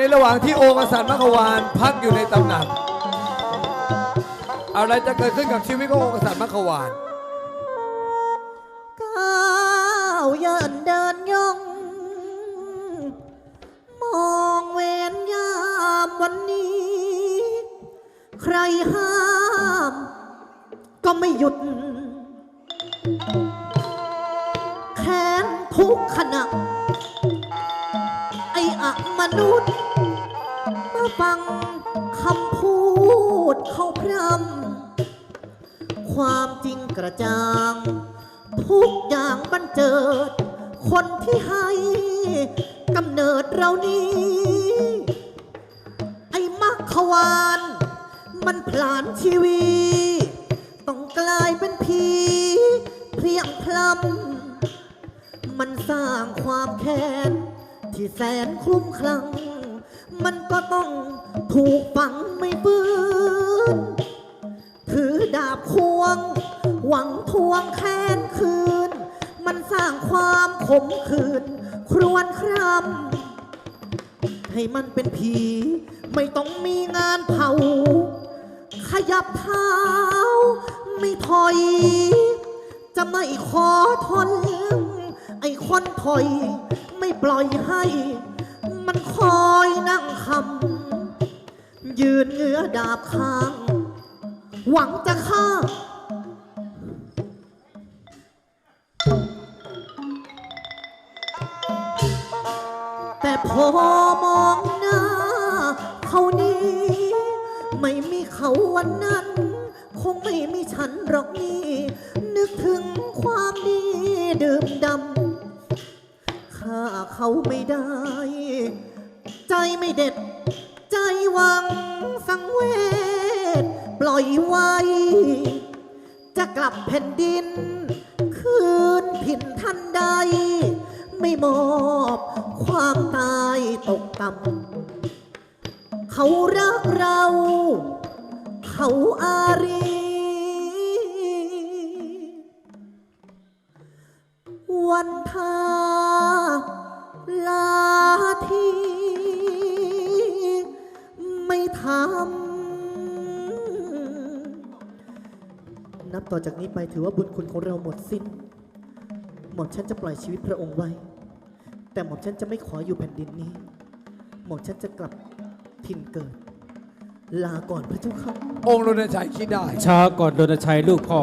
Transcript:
ในระหว่างที่องค์กษัตริย์มัควานพักอยู่ในตำหนัก อะไรจะเกิดขึ้นกับชีวิตขององค์กษัตริย์มัควาน ก้าวเยินเดินย่อง มองเวนยามวันนี้ ใครห้าม ก็ไม่หยุด แค้นทุกขณะ นุษย์มาฟังคำพูดเขาพร่ำความจริงกระจ่าง ทุกอย่างบันเจิด คนที่ให้กำเนิดเรานี้ ไอ้มักขวาน มันผลานชีวีต้องกลายเป็นผีเพลียงพลำมันสร้างความแค้น ที่แสนคลุ้มคลั่ง มันก็ต้องถูกฝังไม่ปืนถือดาบควง หวังทวงแค้นคืน มันสร้างความขมขื่นครวนครำให้มันเป็นผี ไม่ต้องมีงานเผา ขยับเท้า ไม่ถอย จะไม่ขอทน ไอ้คนถอย ปล่อยให้ มันคอยนั่งคำยืนเงื้อดาบข้าง หวังจะฆ่า แต่พอมองหน้า เขานี้ ไม่มีเขาวันนั้น คงไม่มีฉันหรอกนี่ นึกถึง เขาไม่ได้ ใจไม่เด็ด ใจหวังสังเวชปล่อยไว้ จะกลับแผ่นดิน คืนผินทันใด ไม่มอบความตายตกต่ำเขารักเรา เขาอารีวันทา ทำ นับต่อจากนี้ไปถือว่าบุญคุณของเราหมดสิ้น หม่อมฉันจะปล่อยชีวิตพระองค์ไว้ แต่หม่อมฉันจะไม่ขออยู่แผ่นดินนี้ หม่อมฉันจะกลับถิ่นเกิด ลาก่อนพระเจ้าค่ะ องค์รณชัยคิดได้ ช้าก่อนรณชัยลูกพ่อ